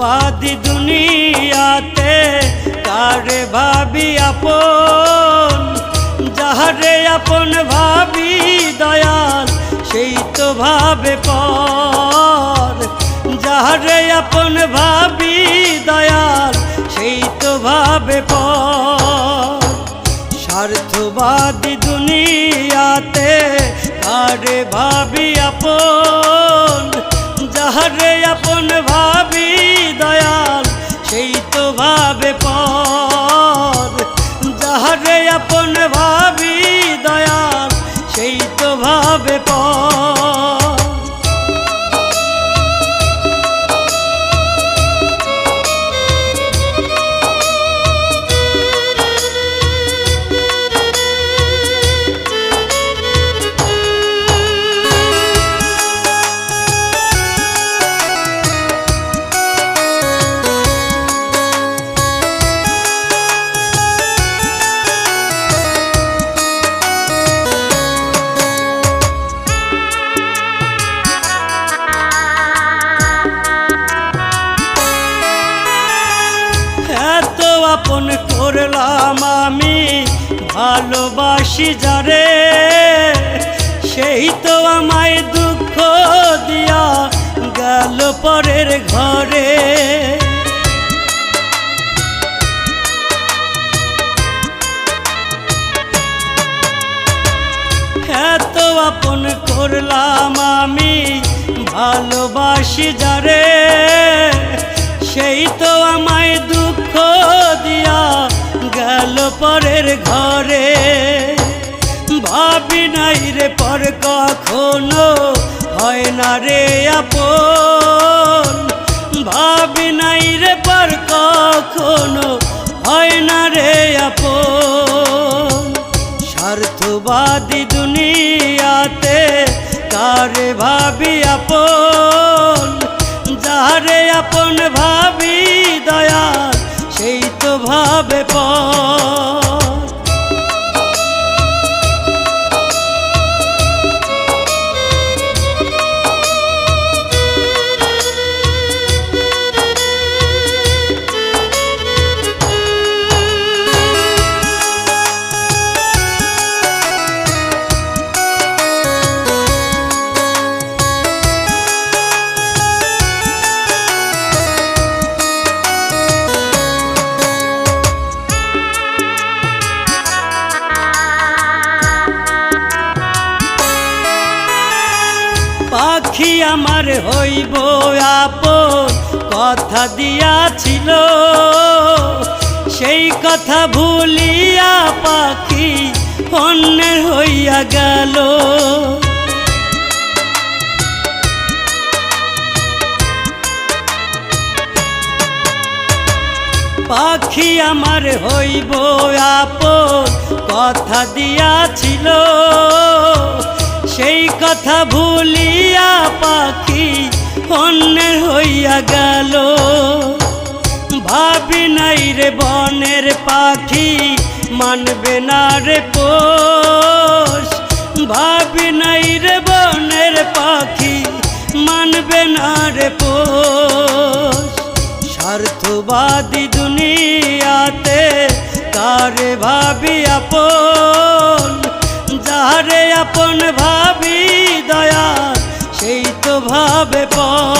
স্বার্থবাদী দুনিয়াতে, কারে ভাবি আপন? যাহারে আপন ভাবি দয়াল, সেই তো ভাবে পর। যাহারে আপন ভাবি দয়াল, সেই তো ভাবে পর। স্বার্থবাদী দুনিয়াতে আরে ভাবি আপন? যাহারে আপন ভাবি আপন করলাম আমি, ভালোবাসি যারে। সেই তো আমায় দুঃখ দিয়া গেল পরের ঘরে। এত আপন করলাম আমি, ভালোবাসি যারে। সেই তো আমায় গেল পরের ঘরে। ভাবি নাই রে পর কখনো, হয় না রে আপন। ভাবি নাই রে পর কখনো, হয় না রে আপন। স্বার্থবাদী দুনিয়াতে কারে ভাবি আপন? যারে আপন ভাবি দয়া সেই তো ভাবে পর। আমার হইব আপন, কথা দিয়াছিল। সেই কথা ভুলিয়া পাখি অন্যের হইয়া গেল। পাখি আমার হইব আপন, কথা দিয়াছিল। সেই কথা ভুলিয়া গেল। ভাবি নাই রে বনের পাখি, মানবে না রে পোষ। ভাবি নাই রে বনের পাখি, মানবে না রে পোষ। স্বার্থবাদী দুনিয়াতে কারে ভাবি আপন? যারে আপন ভাবি দয়া সেই তো ভাবে পর।